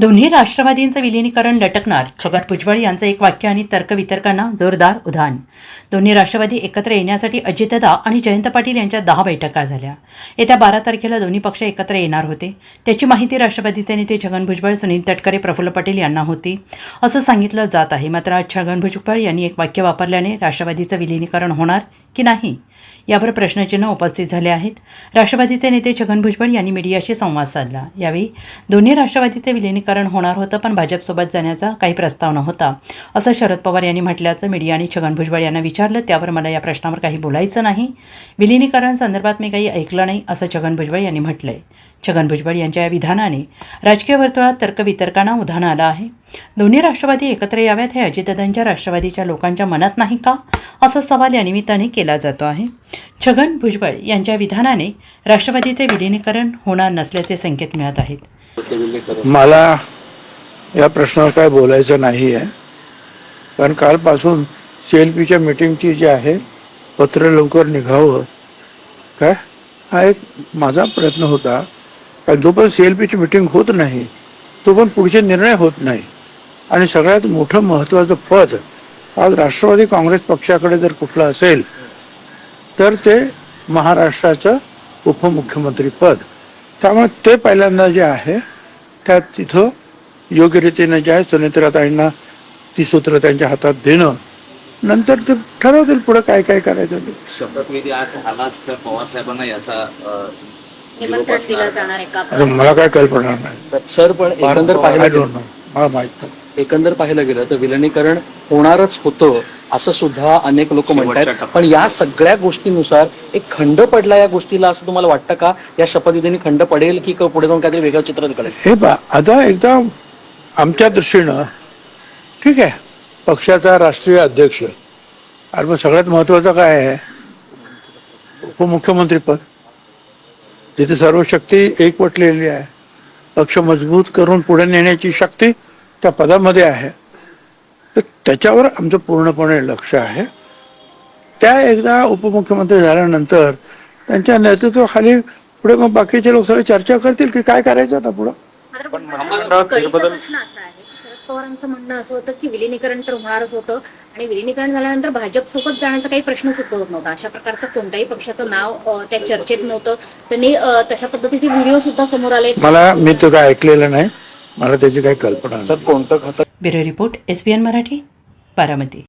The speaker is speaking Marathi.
दोन्ही राष्ट्रवादींचं विलिनीकरण लटकणार. छगन भुजबळ यांचं एक वाक्य आणि तर्कवितर्कांना जोरदार उधाण. दोन्ही राष्ट्रवादी एकत्र येण्यासाठी अजितदा आणि जयंत पाटील यांच्या दहा बैठका झाल्या. येत्या बारा तारखेला दोन्ही पक्ष एकत्र येणार होते. त्याची माहिती राष्ट्रवादीचे नेते छगन भुजबळ सुनील तटकरे प्रफुल्ल पटेल यांना होती. असं सांगितलं जात आहे. मात्र आज छगन भुजबळ यांनी एक वाक्य वापरल्याने राष्ट्रवादीचं विलिनीकरण होणार. की नाही? यावर प्रश्नचिन्ह उपस्थित झाले आहेत. राष्ट्रवादीचे नेते छगन भुजबळ यांनी मीडियाशी संवाद साधला. यावेळी दोन्ही राष्ट्रवादीचे विलिनीकरण होणार होतं पण भाजपसोबत जाण्याचा काही प्रस्ताव नव्हता. असं शरद पवार यांनी म्हटल्याचं मीडियाने छगन भुजबळ यांना विचारलं. त्यावर मला या प्रश्नावर काही बोलायचं नाही. विलिनीकरण संदर्भात मी काही ऐकलं नाही असं छगन भुजबळ यांनी म्हटलंय. छगन भुजबळ यांच्या या विधानाने राजकीय वर्तुळात तर्कवितर्कांना उधाण आलं आहे. दोन्ही राष्ट्रवादी एकत्र याव्यात हे अजितदादांच्या राष्ट्रवादीच्या लोकांच्या मनात नाही का? असा सवाल या निमित्ताने केला जातो आहे. छगन भुजबळ यांच्या विधानाने राष्ट्रवादीचे विलिनीकरण होणार नसल्याचे संकेत मिळत आहेत. मला या प्रश्नावर काय बोलायचं नाही आहे. कारण कालपासून सी एल पीच्या मिटिंगची जी आहे पत्र लवकर निघावं. काय? हा एक माझा प्रयत्न होता. कारण जोपर्यंत सी एल पीची मिटिंग होत नाही तो पण पुढचे निर्णय होत नाही. आणि सगळ्यात मोठं महत्त्वाचं पद आज राष्ट्रवादी काँग्रेस पक्षाकडे जर कुठलं असेल तर ते महाराष्ट्राचं उपमुख्यमंत्री पद. त्यामुळे ते पहिल्यांदा जे आहे त्या तिथं योग्य रीतीने जे आहे सुनेत्राताईंना ती सूत्र त्यांच्या हातात देणं. नंतर ते ठरवतील पुढे काय काय करायचं शपथविधी आज झालाच तर पवार साहेबांना याचा मला काय कल्पना नाही. सर पण एकंदर पाहिलं. मला माहीत नाही. एकंदर पाहिलं गेलं तर विलिनीकरण होणारच होतं असं सुद्धा अनेक लोक म्हणतात पण या सगळ्या गोष्टीनुसार एक खंड पडला या गोष्टीला असं तुम्हाला वाटतं का? या शपथविधीने खंड पडेल की क- पुढे जाऊन काहीतरी वेगळं चित्र निघेल हे पा आता एकदा आमच्या दृष्टीनं ठीक आहे पक्षाचा राष्ट्रीय अध्यक्ष. आणि मग सगळ्यात महत्वाचं काय आहे? उपमुख्यमंत्री पद. जिथे सर्व शक्ती एकवटलेली आहे पक्ष मजबूत करून पुढे नेण्याची शक्ती त्या पदामध्ये आहे. तर त्याच्यावर आमचं पूर्णपणे लक्ष आहे. त्या एकदा उपमुख्यमंत्री झाल्यानंतर त्यांच्या नेतृत्वाखाली पुढे मग बाकीचे लोक सगळे चर्चा करतील की काय करायचं आता पुढं? मात्र कळीचा प्रश्न असा आहे की शरद पवारांचं म्हणणं असं होतं की विलिनीकरण तर होणारच होतं आणि विलिनीकरण झाल्यानंतर भाजप सोबत जाण्याचा काही प्रश्नच उद्भवत नव्हता. अशा प्रकारचं कोणत्याही पक्षाचं नाव त्या चर्चेत नव्हतं. त्यांनी तशा पद्धतीचे व्हिडिओ सुद्धा समोर आले मला मी तो काय ऐकलेलं नाही. मला त्याची काही कल्पना सर कोणतं खातं? Bureau report S Marathi Baramati.